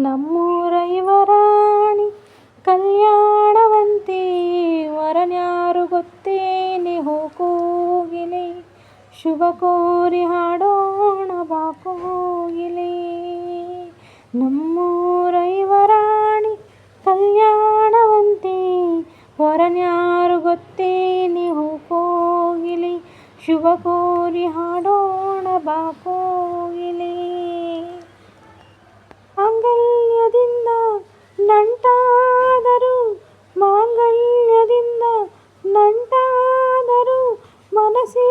ನಮ್ಮೂರ ಯುವರಾಣಿ ಕಲ್ಯಾಣವಂತೆ ವರನ್ಯಾರು ಗೊತ್ತೇನೆ ಹೋಗೋಗಿಲೆ, ಶುಭ ಕೋರಿ ಹಾಡೋಣ ಬಾ ಕೋಗಿಲೆ ನಮ್ಮೂರ ಯುವರಾಣಿ ಕಲ್ಯಾಣವಂತೆ ವರನ್ಯಾರು ಗೊತ್ತೇನೆ ಹೋಗೋಗಿಲೆ, ಶುಭ ಕೋರಿ ಹಾಡೋಣ ಬಾ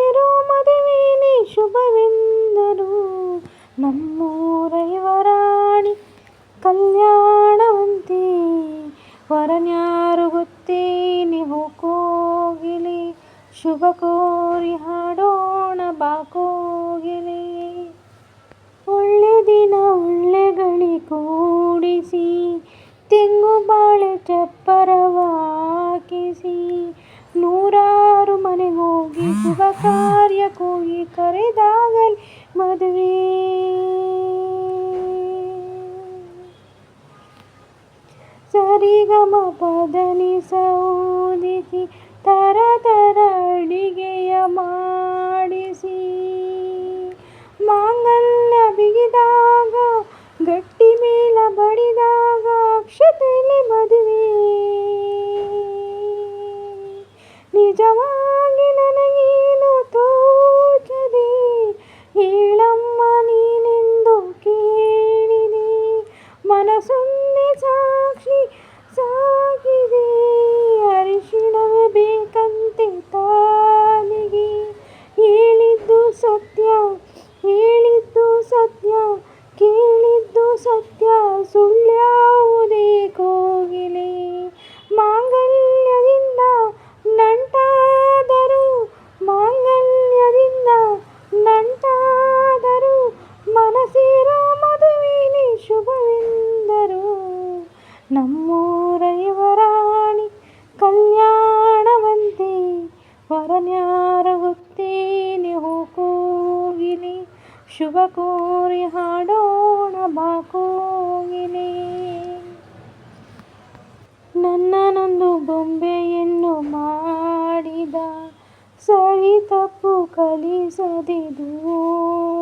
ಮನಸ್ಸಿರೋ ಮದುವೆನೇ ಶುಭವೆಂದರು. ನಮ್ಮೂರ ಯುವರಾಣಿ ಕಲ್ಯಾಣವಂತೆ. ವರನ್ಯಾರು ಗೊತ್ತೇನೆ ಕೋಗಿಲೆ. ಶುಭ ಕೋರಿ ಹಾಡೋಣ ಬಾಕೋಗಿಲಿ ಒಳ್ಳೆ ದಿನ ಒಳ್ಳೆ ಗಳಿ ಕೂಡಿಸಿ. ತೆಂಗು ಬಾಳೆ ಚಪ್ಪರವಾಕಿಸಿ ಕರೆದಾಗಲಿ ಮದುವೆ. ಸರಿಗಮ ಪದನಿ ಸೌದಿಸಿ ತರ ತರ ಅಡಿಗೆಯ ಮಾಡಿಸಿ. ಮಾಂಗಲ್ಯ ಬಿಗಿದಾಗ, ಗಟ್ಟಿ ಮೇಲ ಬಡಿದಾಗ, ಅಕ್ಷತೆಯಲ್ಲಿ ಮದುವೆ. ನಿಜವಾಗಿ ಶುಭ ಕೋರಿ ಹಾಡೋಣ ಕೋಗಿಲೆ ನನ್ನನೊಂದು ಬೊಂಬೆಯನ್ನು ಮಾಡಿದ ಸರಿ ತಪ್ಪು ಕಲಿಸದೆ ದೂಡಿದ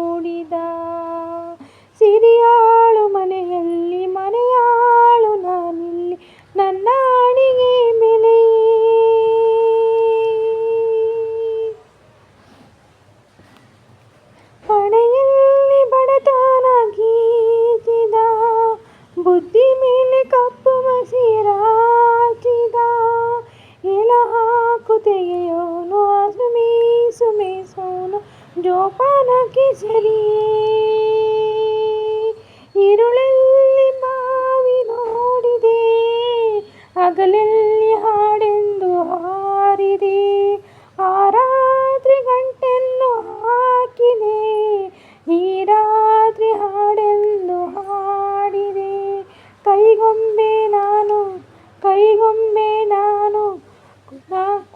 ತೆಗೆಯೋನು ಅಸು ಮೀಸು ಮೇಸೋನು ಜೋಪಾನಕ್ಕೆ ಸರಿ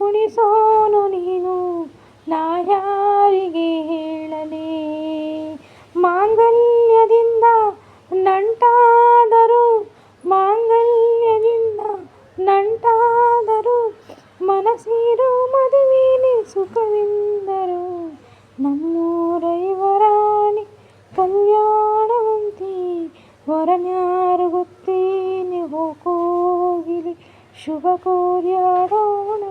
ನಾ ಕುಣಿಸೋನು ನೀನು ನಾ ಯಾರಿಗೆ ಹೇಳಲಿ ಮಾಂಗಲ್ಯದಿಂದ ನಂಟಾದರು ಮಾಂಗಲ್ಯದಿಂದ ನಂಟಾದರು ಮನಸ್ಸಿರು ಮದುವೆಯಲ್ಲಿ ಸುಖವೆಂದರು. ನಮ್ಮೂರೈವರಾಣಿ ಕಲ್ಯಾಣವಂತಿ, ವರನ್ಯಾರು ಗೊತ್ತೇನೆ ಹೋಗೋಗಿಲಿ, ಶುಭ ಕೋರಿ ಹಾಡೋಣ